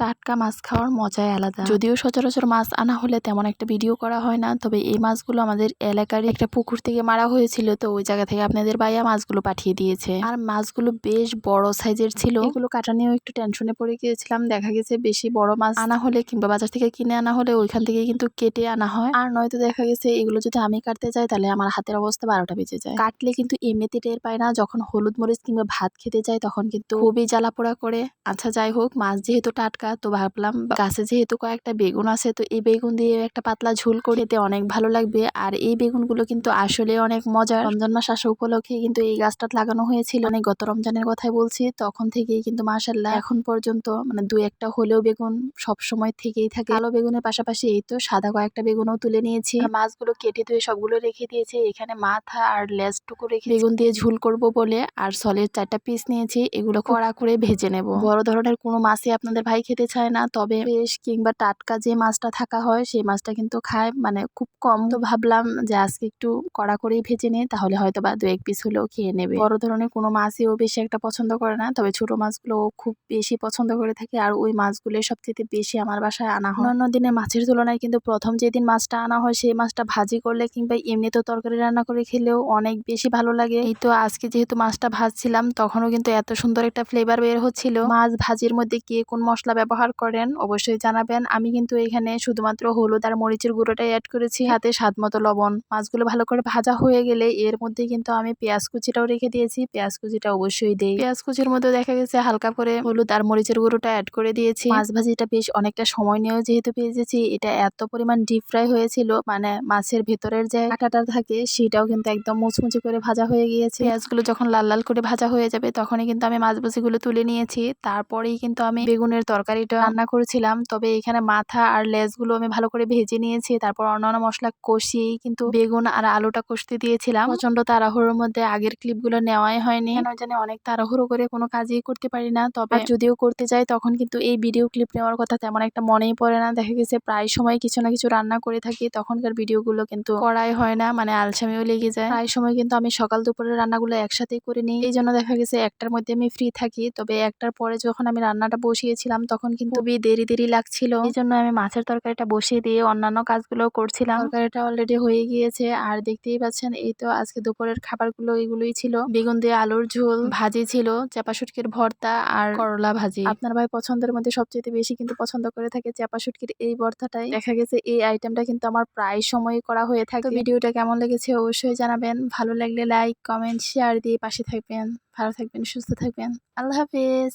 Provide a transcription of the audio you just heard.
টাটকা মাছ খাওয়ার মজাই আলাদা। যদিও সচরাচর মাছ আনা হলে তেমন একটা ভিডিও করা হয় না তবে এই মাছগুলো আমাদের এলাকার একটা পুকুর থেকে মারা হয়েছিল তো ওই জায়গা থেকে আপনাদের ভাইয়া মাছগুলো পাঠিয়ে দিয়েছে। আর মাছগুলো বেশ বড় সাইজের ছিল। এগুলো কাটা নিয়েও একটু টেনশনে পড়ে গিয়েছিলাম দেখা গেছে বেশি বড় মাছ আনা হলে কিংবা বাজার থেকে কিনে আনা হলে ওইখান থেকে কিন্তু কেটে আনা হয়। আর নয়তো দেখা গেছে এগুলো যদি আমি কাটতে যাই তাহলে আমার হাতের অবস্থা বারোটা বেজে যায়। কাটলে কিন্তু এমনিতে টের পায় না যখন হলুদ মরিচ কিংবা ভাত খেতে যায় তখন কিন্তু খুবই জ্বালা পোড়া করে। আচ্ছা যাই হোক মাছ যেহেতু টাটকা তো ভাবলাম গাছে যেহেতু কয়েকটা বেগুন আছে তো এই বেগুন দিয়ে একটা পাতলা ঝোল করে অনেক ভালো লাগবে। আর এই বেগুনগুলো কিন্তু আসলে অনেক মজা রমজান মাস আসা উপলক্ষে কিন্তু এই গাছটা লাগানো হয়েছিল। অনেক গত রমজানের কথাই বলছি তখন থেকেই কিন্তু মাসাল্লাহ এখন পর্যন্ত মানে দু একটা হলেও বেগুন সব সময় থেকেই থাকে। কালো বেগুনের পাশাপাশি এই তো সাদা কয়েকটা বেগুনও তুলে নিয়েছি। মাছগুলো কেটে ধুয়ে সবগুলো রেখে দিয়েছি। এখানে মাথা আর লেজটুকু রেখে বেগুন দিয়ে ঝুল করব বলে আর সলের চারটা পিস নিয়েছি। এগুলো কড়া করে ভেজে নেব। বড় ধরনের কোনো মাছই আপনাদের ভাই খেতে চায় না। তবে বেশ কিংবা টাটকা যে মাছটা থাকা হয়, সেই মাছটা কিন্তু খায়। মানে খুব কম। তো ভাবলাম যে আজকে একটু কড়া করেই ভেজে নিই, তাহলে হয়তো বা দু এক পিস হলেও খেয়ে নেবে। বড় ধরনের কোনো মাছই ও বেশি একটা পছন্দ করে না, তবে ছোট মাছগুলো ও খুব বেশি পছন্দ করে থাকে। আর ওই মাছগুলো সবচেয়ে বেশি আমার বাসায় আনা হয়। অন্যান্য দিনে মাছের তুলনায় কিন্তু প্রথম যেদিন মাছটা আনা হয়, সেই মাছটা ভাজি করলে কিংবা এমনিতেও তরকারি রান্না করে খেলেও অনেক বেশি ভালো লাগে। এই তো আজকে যেহেতু মাছটা ভাজছিলাম, তখনও কিন্তু এত সুন্দর একটা ফ্লেভার বের হচ্ছিল। মাছ ভাজির মধ্যে কে কোন মশলা ব্যবহার করেন, অবশ্যই জানাবেন। আমি কিন্তু এখানে শুধুমাত্র হলুদ আর মরিচের গুঁড়োটাই অ্যাড করেছি, হাতে স্বাদ মতো লবণ। মাছগুলো ভালো করে ভাজা হয়ে গেলে এর মধ্যে কিন্তু আমি পেঁয়াজ কুচিটাও রেখে দিয়েছি। পেঁয়াজ কুচিটা অবশ্যই দিই। পেঁয়াজ কুচির মধ্যে দেখা গেছে হালকা করে হলুদ আর মরিচের গুঁড়োটা অ্যাড করে দিয়েছি। মাছ ভাজিটা বেশ অনেকটা সময় নিয়েও যেহেতু ভেজেছি, এটা এত পরিমাণ ডিপ ফ্রাই হয়েছিল মানে মাছের ভেতরের যে কাঁটাটা থাকে, সেটাও কিন্তু একদম মুচমুচে করে ভাজা হয়ে গিয়েছে। পেঁয়াজগুলো যখন লাল লাল করে ভাজা হয়ে যাবে, তখনই কিন্তু আমি মাছ ভাজিগুলো তুলে নিয়েছি। তারপরেই কিন্তু আমি বেগুনের তরকারিটা রান্না করেছিলাম। তবে এখানে মাথা আর লেজগুলো আমি ভালো করে ভেজে নিয়েছি। তারপর অন্যান্য মশলা কষিয়েই কিন্তু বেগুন আর আলুটা কষতে দিয়েছিলাম। প্রচণ্ড তাড়াহুড়োর মধ্যে আগের ক্লিপগুলো নেওয়াই হয়নি। কেন জানি অনেক তাড়াহুড়ো করে কোনো কাজই করতে পারি না। তবে যদিও করতে যাই, তখন কিন্তু এই ভিডিও ক্লিপ নেওয়ার কথা তেমন একটা মনেই পড়ে না। দেখা গেছে প্রায় সময় কিছু না কিছু রান্না করে থাকি। তখনকার ভিডিওগুলো কিন্তু করাই হয় না মানে আলসামিও লেগে যায়। প্রায় সময় কিন্তু আমি সকাল দুপুরের রান্নাগুলো একসাথেই করে নিই। এই জন্য দেখা গেছে একটার মধ্যে আমি ফ্রি থাকি। তবে একটার পরে যখন আমি রান্নাটা বসিয়েছিলাম তখন কিন্তু খুবই দেরি দেরি লাগছিল। এই জন্য আমি মাছের তরকারিটা বসিয়ে দিয়ে অন্যান্য কাজগুলো করছিলাম। তরকারিটা অলরেডি হয়ে গিয়েছে। আর দেখতেই পাচ্ছেন এই তো আজকে দুপুরের খাবারগুলো এগুলোই ছিল। বেগুন দিয়ে আলুর ঝোল ভাজি ছিল চাপা শুটকির ভর্তা আর করলা ভাজি। আপনার ভাই পছন্দের মধ্যে সবচেয়ে বেশি কিন্তু পছন্দ করে থাকে চাপা শুটকির এই ভর্তাটাই। দেখা গেছে এই আইটেমটা কিন্তু আমার প্রায় সময় করা হয়ে থাকে। ভিডিওটা কেমন লেগেছে অবশ্যই জানাবেন। ভালো লাগলে লাইক কমেন্ট শেয়ার দিয়ে পাশে থাকবেন। ভালো থাকবেন সুস্থ থাকবেন। আল্লাহ হাফিজ।